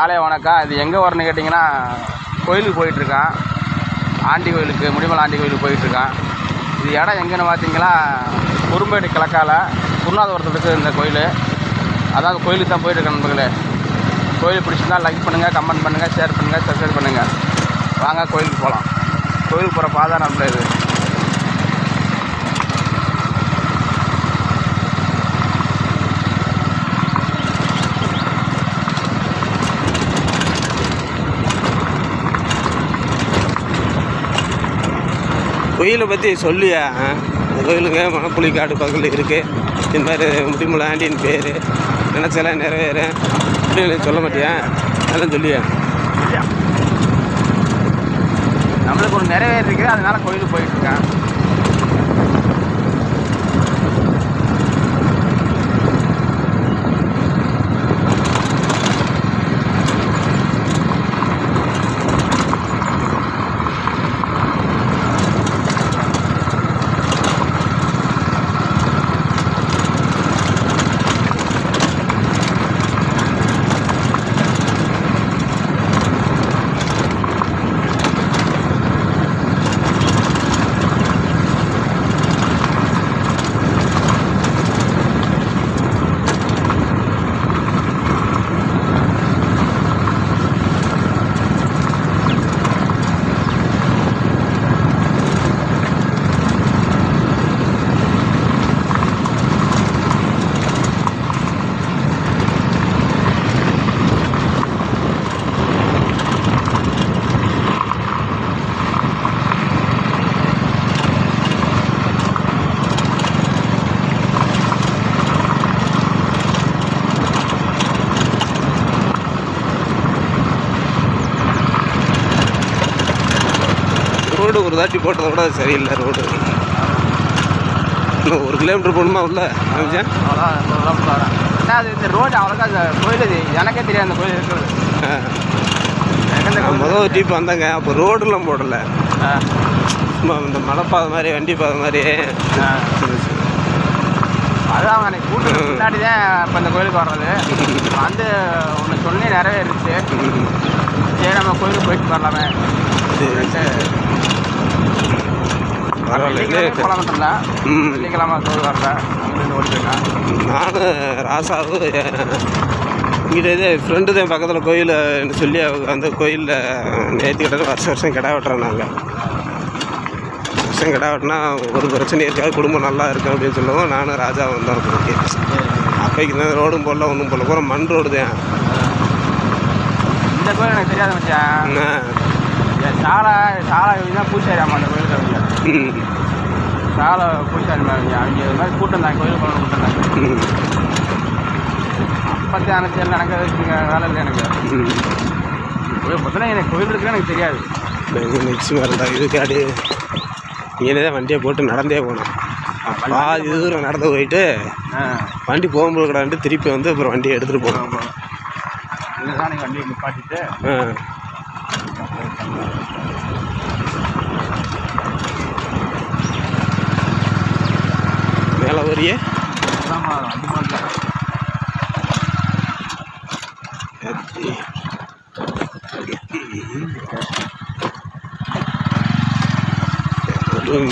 காலை வணக்கம் இது எங்கே வரணும்னு கேட்டிங்கன்னா கோயிலுக்கு போயிட்டுருக்கான். ஆண்டி கோயிலுக்கு முடிமலை ஆண்டி கோயிலுக்கு போயிட்டுருக்கான். இது இடம் எங்கேன்னு பார்த்தீங்கன்னா குறும்பேடு கிழக்கால இருக்குது இந்த கோயில். அதாவது கோயிலுக்கு தான் போயிட்டுருக்கேன் நண்பர்களே. கோயில் பிடிச்சிருந்தா லைக் பண்ணுங்கள் கமெண்ட் பண்ணுங்கள் ஷேர் பண்ணுங்கள் சப்ஸ்கிரைப் பண்ணுங்கள் வாங்க கோயிலுக்கு போகலாம் கோயிலுக்கு போகிற பாதை நம்மள இது. கோயிலை பற்றி சொல்லியா? கோயிலுங்க மணப்புளி காடு பக்கத்தில் இருக்குது இந்த மாதிரி முடிமலை ஆண்டியின் பேர். நினச்செல்லாம் நிறைவேறேன் அப்படின்னு சொல்ல மாட்டியா? அதெல்லாம் சொல்லியா? நம்மளுக்கு ஒரு நிறைவேறிருக்கு அதனால கோயிலுக்கு போயிட்டுருக்கேன் ரோடு ஒரு தாட்டி போட்டதை அது சரியில்லை ரோடு. இன்னும் ஒரு கிலோமீட்டர் போகணுமா உள்ள ஏன்னா அது இந்த ரோடு அவ்வளோக்கா கோயில் எனக்கே தெரியாது அந்த கோயில் இருக்கிறது. முதல் டீப் வந்தாங்க அப்போ ரோடெல்லாம் போடலை. சும்மா இந்த மலைப்பாதை மாதிரி வண்டி பாதை மாதிரி. அதான் எனக்கு கூட்டு முன்னாடி தான் இப்போ இந்த கோயிலுக்கு வர்றது. வந்து ஒன்று சொல்லி நிறைவேறிச்சு சரி நம்ம கோயிலுக்கு போயிட்டு வரலாமே. ம் வெள்ளிக்கிழமை கோயில் நானும் ராசாவும் இங்கிட்ட இதே ஃப்ரெண்டு தான் பக்கத்தில் கோயில் சொல்லி அவங்க அந்த கோயிலில் நேற்று கிட்ட வருஷம் வருஷம் கிடா வெட்டுறோம் நாங்கள் வருஷம் கிடா வெட்டினா ஒரு பிரச்சனை இருக்காது. குடும்பம் நல்லா இருக்கும் அப்படின்னு சொல்லவும். நானும் ராஜா வந்தோம் அப்போக்கு தான் ரோடும் போடல ஒன்றும் போடல. பூரா மண் ரோடு தான். இந்த கோயில் எனக்கு தெரியாத மச்சான். சாலை சாலை தான் பூசாரி அம்மா அந்த ம், சாலை பூசாரி அவங்க அவங்க இது மாதிரி கூட்டம் தான் கோயிலுக்கு போகணும் கூட்டம் தான். அப்போத்தே அனுப்பிச்சு நடக்கிறதுக்கு வேலை இல்லை எனக்கு. ம். கோயில் பார்த்தா எனக்கு கோயில் இருக்குன்னு எனக்கு தெரியாது. இது நிச்சயமாக இருந்தா இதுக்காடி இங்கே தான் வண்டியை போட்டு நடந்தே போனோம். பாதி தூரம் நடந்து போயிட்டு வண்டி போகும்போது கூடாண்டு திருப்பி வந்து அப்புறம் வண்டியை எடுத்துகிட்டு போனோம். நீங்கள் வண்டியை நிப்பாட்டிட்டு. மேலே வரியே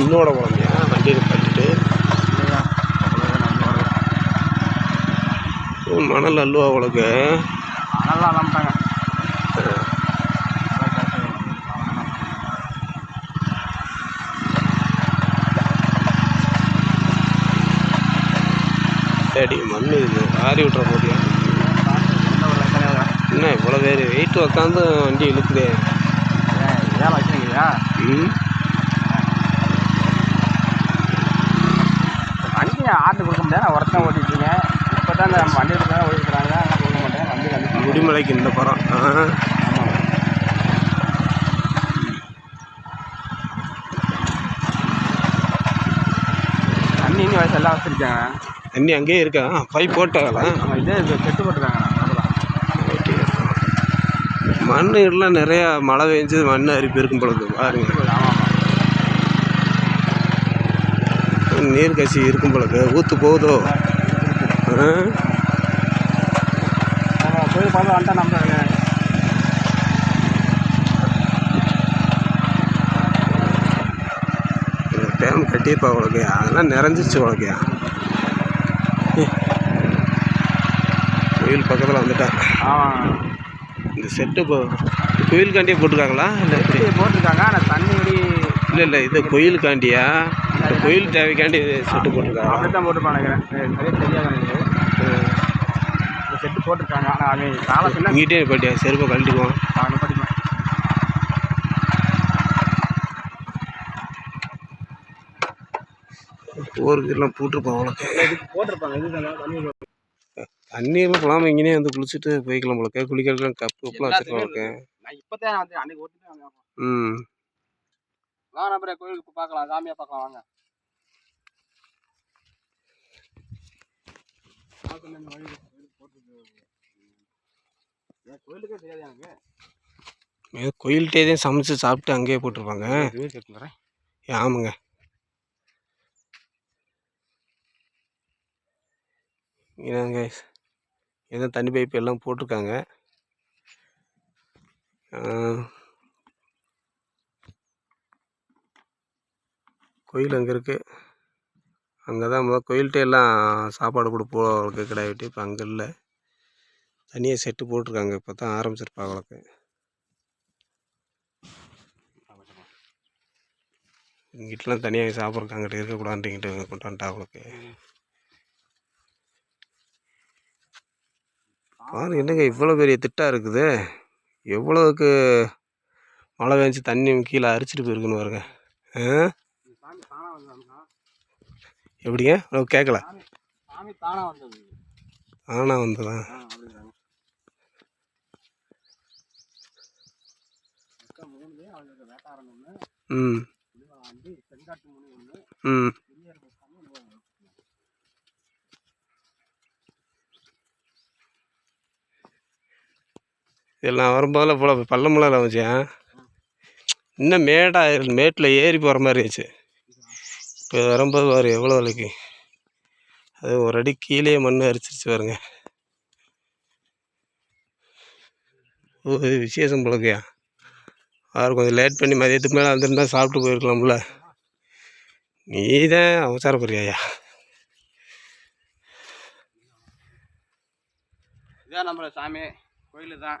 இன்னோட குழந்தையா வண்டியை ஓ, மணல் அல்வா அவளுக்கு அதெல்லாம் அலம்பிட்டாங்க சரி மண் இது ஆறி விட்ற போதியா என்ன இவ்வளோ பேர்? வெயிட் உக்காந்து வண்டி இழுக்குதே. ஏன் வச்சுருக்கியா ம்? வண்டி ஆட்டு கொடுக்க முடியாது ஒருத்தன் ஓட்டிட்டு இருக்கேன் இப்போ தான் இந்த வண்டி எடுக்கிறேன் ஓடிக்கிறாங்க கொடுக்க மாட்டேன் வண்டி கண்டிப்பாக முடிமலைக்கு இந்த படம் தண்ணி இன்னும் வயசு எல்லாம் வச்சுருக்காங்க தண்ணி அங்கேயே இருக்கா? பைப் போட்டாங்களா? இதே கட்டு போட்டுருக்காங்க மண் எல்லாம் நிறையா மழை பெஞ்சது மண் அரிப்பு இருக்கும் பொழுது பாருங்க. நீர் கசி இருக்கும் பொழுது ஊற்று போகுதோ? போய் நம்புறாங்க டேம் கட்டியிருப்பா உனக்கு அதெல்லாம் நிறைஞ்சிச்சு உனக்கு. கோயில் பக்கத்தில் வந்துட்டேன் இந்த செட்டு இப்போ கோயிலுக்காண்டியே போட்டிருக்காங்களா? இல்லை போட்டிருக்காங்க ஆனால் தண்ணி வடி இல்லை இல்லை இது கோயிலுக்காண்டியா? இந்த கோயில் தேவைக்காண்டி செட்டு போட்டிருக்காங்க. அப்படி தான் போட்டுருப்பான் நினைக்கிறேன் சரியா தெரியாது செட்டு போட்டிருக்காங்க ஆனால் அவன் காலை பின்ன இங்கிட்டே பாட்டியா செருப்பை கழட்டிக்குவோம். எல்லாம் போட்டிருப்பான் இதுக்கு போட்டிருப்பாங்க இது தண்ணி தண்ணீர்லாம் போகாமல் இங்கேயே வந்து குளிச்சுட்டு போய்க்கலாம் உங்களுக்கு குளிக்கிறதுலாம் கப்பு கப்புலாம் வச்சுருக்கோம் ம். கோயிலுக்கு பார்க்கலாம் சாமியை பார்க்கலாம் வாங்க. கோயில்கிட்டே தான் சமைச்சு சாப்பிட்டு அங்கேயே போட்டிருப்பாங்க. ஆமாங்க. இதாங்க ஏதோ தண்ணி பைப் எல்லாம் போட்டிருக்காங்க? கோயில் அங்கே இருக்குது அங்கே தான் முதல் கோயில்கிட்ட எல்லாம் சாப்பாடு கொடுப்போம் அவளுக்கு கிடா வெட்டி இப்போ அங்கே இல்லை. தனியாக செட்டு போட்டிருக்காங்க இப்போ தான் ஆரம்பிச்சிருப்பா அவளுக்கு. இங்கிட்டலாம் தனியாக சாப்பிட்றக்கு அங்கிட்ட இருக்கக்கூடாதுன்ட்டு கொண்டு அவளுக்கு. பாருங்க என்னங்க இவ்வளோ பெரிய திட்டாக இருக்குது? எவ்வளோவுக்கு மழை பெஞ்சு தண்ணி கீழே அரிச்சிட்டு போயிருக்குன்னு பாருங்க. ஆ? எப்படிங்க? கேட்கல தானா வந்தது? ஆனா வந்ததா ஆ அப்படிங்கிறாங்க மொத்தம் மூணு பேர் அவங்களுக்கு வேட்டாரம் ஒன்று ம் வந்து செங்காட்டு முனி ஒன்று ம் பெரியார் சாமி ஒன்று நான் வரும்போதெல்லாம் இவ்வளோ பள்ளமெல்லாம் வச்சேன் இன்னும் மேடாக மேட்டில் ஏறி போகிற மாதிரி இருந்துச்சு இப்போ வரும்போது பாரு எவ்வளோ விலைக்கு அது ஒரு அடி கீழே மண் அரிச்சிருச்சு பாருங்க. ஓ இது விசேஷம் போலக்கையா அவர் கொஞ்சம் லேட் பண்ணி மதியத்துக்கு மேலே வந்திருந்தா சாப்பிட்டு போயிருக்கலாம்ல. நீ தான் அவசரப்படுறியா இதான் சாமி கோயில் தான்